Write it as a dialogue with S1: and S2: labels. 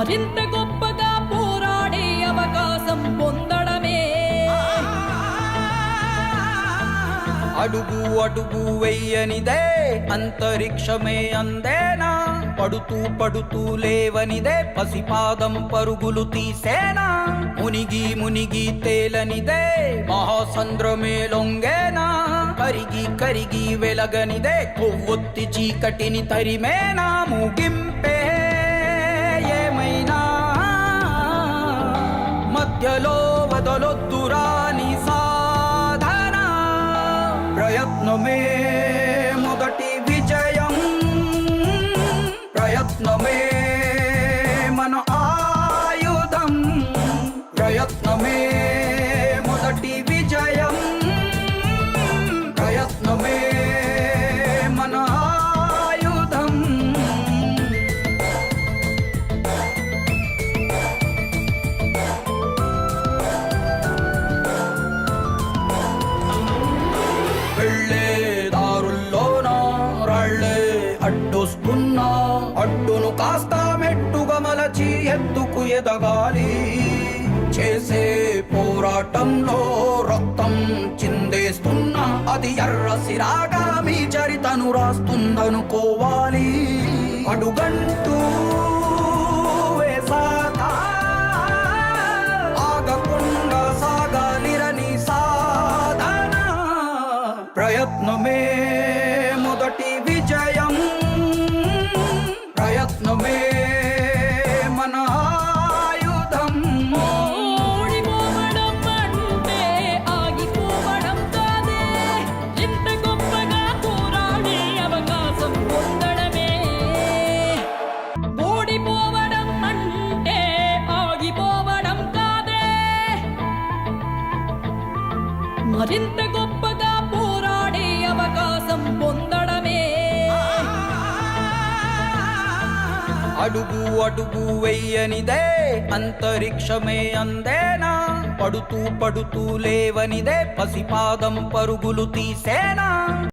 S1: మరింత గొప్పగా పోరాడే అవకాశం పొందడమే.
S2: అడుగు అడుగు వెయ్యనిదే అంతరిక్షమే అందేనా? పడుతూ పడుతూ లేవనిదే పసిపాదం పరుగులు తీసేనా? మునిగి మునిగి తేలనిదే మహాసంద్రమే లొంగేనా? కరిగి కరిగి వెలగనిదే కొవ్వొత్తి చీకటిని తరిమేనా? ముగిం మధ్యలో వదలొద్దురా నీ సాధన. ప్రయత్నమే మొదటి విజయం. ప్రయత్నమే మన ఆయుధం. ప్రయత్నమే అడ్డొస్తున్నా అడ్డును కాస్త మెట్టుగా మలచి ఎత్తుకు ఎదగాలి. చేసే పోరాటంలో రక్తం చిందేస్తున్నా. అది ఎర్ర సిరాగా మీ చరితను రాస్తుందనుకోవాలి. అడుగంటూ ఆగకుండా సాగాలిరని సాధన. ప్రయత్నమే మొదటి విజయం. ప్రయత్నమే మన ఆయుధం
S1: ఓడిపోవడం అంటే ఆగిపోవడం కాదే ఇంత గొప్పగా పోరాడే అవకాశం పొందడమే ఓడిపోవడం అంటే ఆగిపోవడం కాదే మరింత
S2: అడుగు అడుగు వెయ్యనిదే అంతరిక్షమే అందేనా? పడుతూ పడుతూ లేవనిదే పసిపాదం పరుగులు తీసేనా?